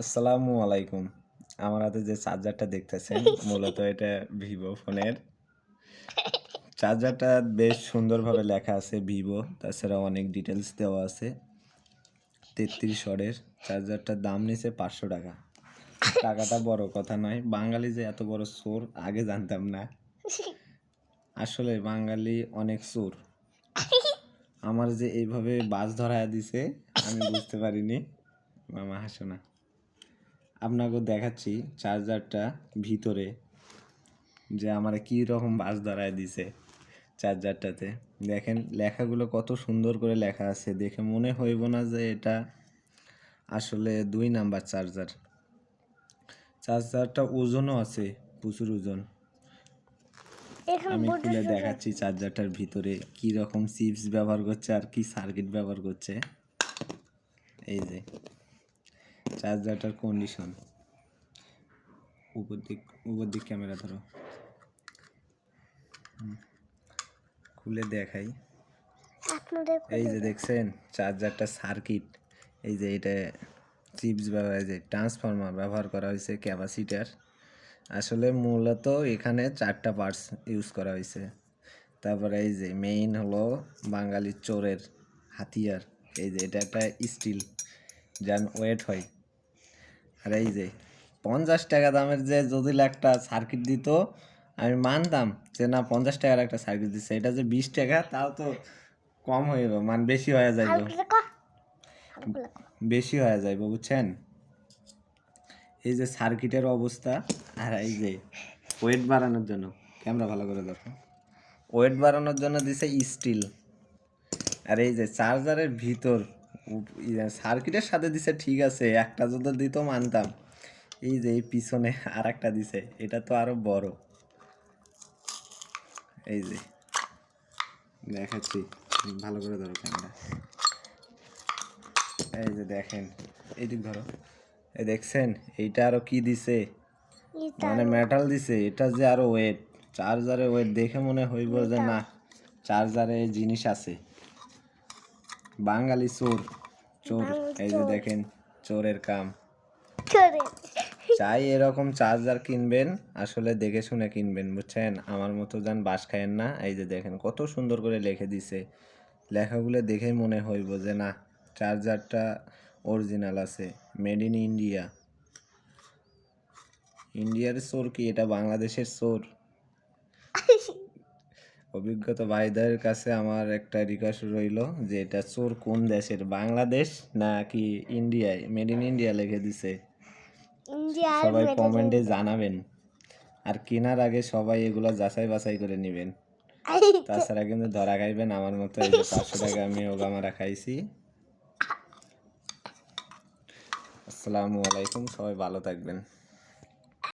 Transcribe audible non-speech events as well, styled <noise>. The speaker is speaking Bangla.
আসসালামু আলাইকুম। আমার হাতে যে চার্জারটা দেখতেছেন, মূলত এটা ভিভো ফোনের। চার্জারটা বেশ সুন্দরভাবে লেখা আছে ভিভো, তাছাড়া অনেক ডিটেলস দেওয়া আছে। তেত্রিশ শরের চার্জারটার দাম নিছে পাঁচশো টাকা। টাকাটা বড় কথা নয়, বাঙালি যে এত বড় চোর, আগে জানতাম না। আসলে বাঙালি অনেক চোর। আমার যে এইভাবে বাস ধরায় দিছে, আমি বুঝতে পারিনি। মামা, হাসো না। আপনাকে দেখাচ্ছি চার্জারটা ভিতরে যে আমার কি রকম বাস ধরায় দিছে চার্জারটাতে। দেখেন লেখাগুলো কত সুন্দর করে লেখা আছে। দেখে মনে হইব না যে এটা আসলে দুই নাম্বার চার্জার। চার্জারটা ওজনও আছে প্রচুর ওজন। আমি খুলে দেখাচ্ছি চার্জারটার ভিতরে কি রকম চিপস ব্যবহার করছে আর কি সার্কিট ব্যবহার করছে। এই যে চার্জারটার কন্ডিশন উপর দিক উপর দিক ক্যামেরা ধরো। খুলে দেখাই। এই যে দেখছেন চার্জারটা সার্কিট এই যে এটা চিপস ব্যবহার এই যে ট্রান্সফর্মার ব্যবহার করা হয়েছে ক্যাপাসিটার আসলে মূলত এখানে চারটা পার্টস ইউজ করা হয়েছে। তারপরে এই যে মেইন হলো বাঙালির চোরের হাতিয়ার। এই যে এটা একটা স্টিল যার ওয়েট হয় আর এই যে পঞ্চাশ টাকা দামের যে যদি একটা সার্কিট দিত আমি মানতাম যে না পঞ্চাশ টাকার একটা সার্কিট দিচ্ছে। এটা যে বিশ টাকা তাও তো কম হয়ে যাবে মানে বেশি হয়ে যাইব। বেশি হয়ে যাইব বুঝছেন? এই যে সার্কিটের অবস্থা আর এই যে ওয়েট বাড়ানোর জন্য ক্যামেরা ভালো করে দেখো। ওয়েট বাড়ানোর জন্য দিছে স্টিল আর এই যে চার্জারের ভিতর সার্কিটের সাথে দিছে ঠিক আছে একটা যদি দিত মানতাম। এই যে এই পিছনে আর একটা দিছে এটা তো আরও বড়। এই যে দেখাচ্ছি ভালো করে ধরো ক্যামেরা এই যে দেখেন এইদিক ধরো। এই দেখছেন এইটা আরও কি দিছে? মানে মেটাল দিছে এটা যে আরও ওয়েট চার্জারে ওয়েট দেখে মনে হইব যে না চার্জারে জিনিস আছে। বাঙালি চোর। চোর এই যে দেখেন চোরের কাম। চাই এরকম চার্জার কিনবেন আসলে দেখে শুনে কিনবেন বুঝছেন? আমার মতো যান বাস খায়েন না। এই যে দেখেন কত সুন্দর করে লিখে দিছে। লেখাগুলো দেখেই মনে হইব যে না চার্জারটা অরিজিনাল আছে মেড ইন ইন্ডিয়া। ইন্ডিয়ার চোর কি? এটা বাংলাদেশের চোর? অভিজ্ঞতা ভাইদের কাছে আমার একটা রিকোয়েস্ট রইল যে এটা চোর কোন দেশের? বাংলাদেশ নাকি ইন্ডিয়ায়? মেড ইন ইন্ডিয়া লিখে দিছে। সবাই কমেন্টে জানাবেন। আর কেনার আগে সবাই এগুলো যাচাই বাছাই করে নেবেন। <laughs> তাছাড়া কিন্তু ধরা খাইবেন আমার মতো এই যে পাঁচশো টাকা আমি ওগামারা খাইছি। আসসালামু আলাইকুম সবাই ভালো থাকবেন।